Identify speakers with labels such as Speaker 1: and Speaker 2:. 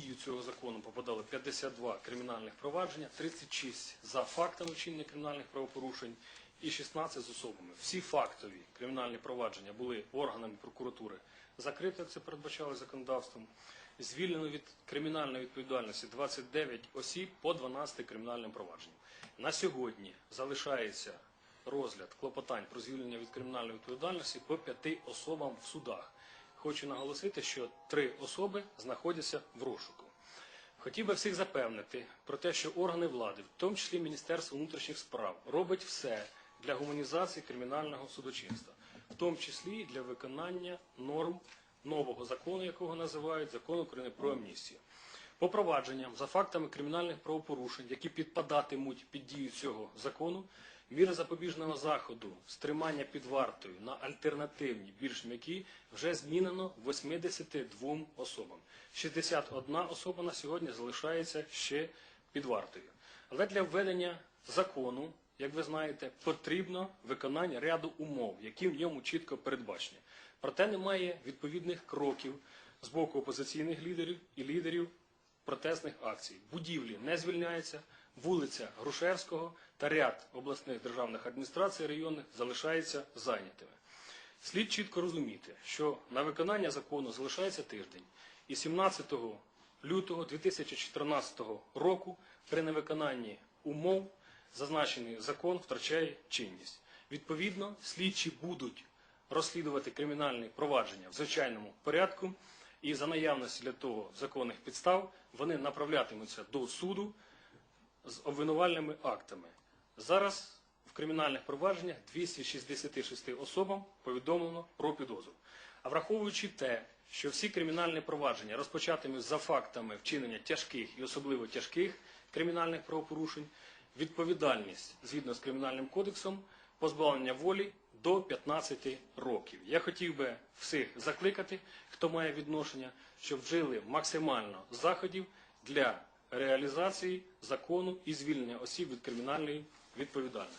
Speaker 1: дію цього закону попадало 52 кримінальних провадження, 36 за фактами вчинення кримінальних правопорушень і 16 з особами. Всі фактові кримінальні провадження були органами прокуратури закриті, як це передбачало законодавством. Звільнено від кримінальної відповідальності 29 осіб по 12 кримінальним провадженням. На сьогодні залишається розгляд клопотань про звільнення від кримінальної відповідальності по п'яти особам в судах. Хочу наголосити, що три особи знаходяться в розшуку. Хотів би всіх запевнити про те, що органи влади, в тому числі Міністерство внутрішніх справ, робить все для гуманізації кримінального судочинства, в тому числі для виконання норм нового закону, якого називають закон України про амністію. По провадженням за фактами кримінальних правопорушень, які підпадатимуть під дію цього закону, міри запобіжного заходу з тримання під вартою на альтернативні, більш м'які, вже змінено 82 особам. 61 особа на сьогодні залишається ще під вартою. Але для введення закону, як ви знаєте, потрібно виконання ряду умов, які в ньому чітко передбачені. Проте немає відповідних кроків з боку опозиційних лідерів і лідерів протестних акцій. Будівлі не звільняються, вулиця Грушевського та ряд обласних державних адміністрацій районних залишаються зайнятими. Слід чітко розуміти, що на виконання закону залишається тиждень, і 17 лютого 2014 року при невиконанні умов зазначений закон втрачає чинність. Відповідно, слідчі будуть розслідувати кримінальні провадження в звичайному порядку, і за наявності для того законних підстав вони направлятимуться до суду з обвинувальними актами. Зараз в кримінальних провадженнях 266 особам повідомлено про підозру. А враховуючи те, що всі кримінальні провадження розпочатимуть за фактами вчинення тяжких і особливо тяжких кримінальних правопорушень, відповідальність згідно з кримінальним кодексом позбавлення волі до 15 років. Я хотів би всіх закликати, хто має відношення, щоб вжили максимально заходів для реалізації закону і звільнення осіб від кримінальної відповідальності.